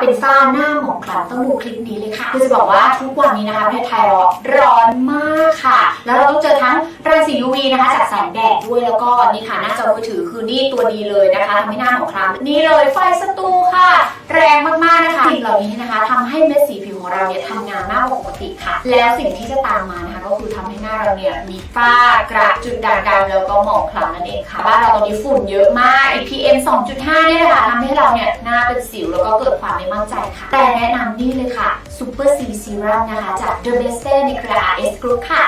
เป็นฝ้าหน้าหมองคล้ำต้องดูคลิปนี้เลยค่ะ คือจะบอกว่าทุกวันนี้นะคะประเทศไทยร้อนมากค่ะ แล้วเราต้องเจอทั้ง สี UV นะคะจากแสงแดดด้วยแล้วก็นี่ค่ะหน้าจอมือถือคือนี่ตัวดีเลยนะคะทำให้หน้าหมองคล้ำนี่เลยไฟสตูค่ะ แรงมากๆนะคะสิ่งเหล่านี้นะคะทำให้เม็ดสีผิวของเราเนี่ยทำงานมากกว่าปกติค่ะ แล้วสิ่งที่จะตามมานะคะก็คือทำให้หน้าเราเนี่ยมีฝ้ากระจุดด่างดำแล้วก็หมองคล้ำนั่นเองค่ะบ้านเราตอนนี้ฝุ่นเยอะมาก PM 2.5เนี่ยนะคะทำให้เราเนี่ยหน้าเป็นสิวแล้วก็เกิดความไม่มั่นใจค่ะ แต่แนะนำนี่เลยค่ะ Super C Serum นะคะจาก The Best ในเครือ RS Group ค่ะ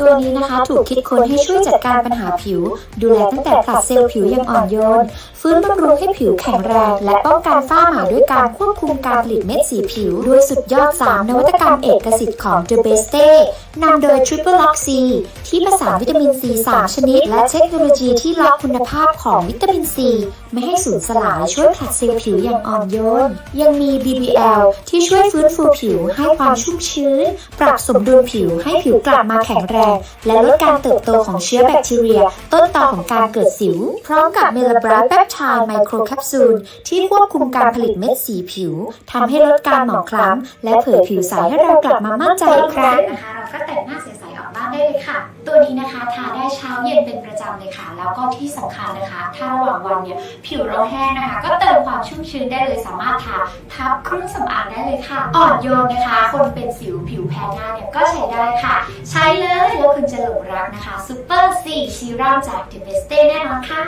ตัวนี้นะคะถูกคิดค้นให้ช่วยจัดการปัญหาผิว ดูแลตั้งแต่ผลัดเซลล์ผิวอย่างอ่อนโยน ฟื้นบำรุงให้ผิวแข็งแรง และป้องกันฝ้าหมาด้วยการควบคุมการผลิตเม็ดสีผิว ด้วยสุดยอด 3 นวัตกรรมเอกสิทธิ์ของ The Beste นำโดย Triple Lock C ที่ผสานวิตามิน C 3 ชนิด และเทคโนโลยีที่ล็อกคุณภาพของวิตามิน C ไม่ให้สูญสลายช่วยผลัดเซลล์ผิวอย่างอ่อนโยน ยังมี BBL ที่ช่วยฟื้นฟูผิวให้ความชุ่มชื้น ปรับสมดุลผิวให้ผิวกลับมาแข็งแรง และลดการเติบโตของเชื้อแบคทีเรีย ต้นตอของการเกิดสิว พร้อมกับเมลาบราแปปไทด์ไมโครแคปซูลที่ควบคุมการผลิตเม็ดสีผิวทำให้ลดการหมองคล้ำและเผยผิวใสให้เรากลับมามั่นใจอีกครั้งนะคะเราก็แต่งหน้าใสๆออกบ้านได้เลยค่ะ ตัวนี้นะคะทาได้เช้าเย็นเป็นประจำเลยค่ะ แล้วก็ที่สำคัญนะคะ ถ้าระหว่างวันเนี่ยผิวเราแห้งนะคะ ก็เติมความชุ่มชื้นได้เลยสามารถทาทับเครื่องสำอางได้เลยค่ะ อ่อนโยนนะคะ คนเป็นสิวผิวแพ้ง่ายเนี่ยก็ใช้ได้ค่ะ ใช้เลยแล้วคุณจะหลงรักนะคะซูเปอร์ซีซีรั่มจากเดอะเบสเต้แน่นอนค่ะ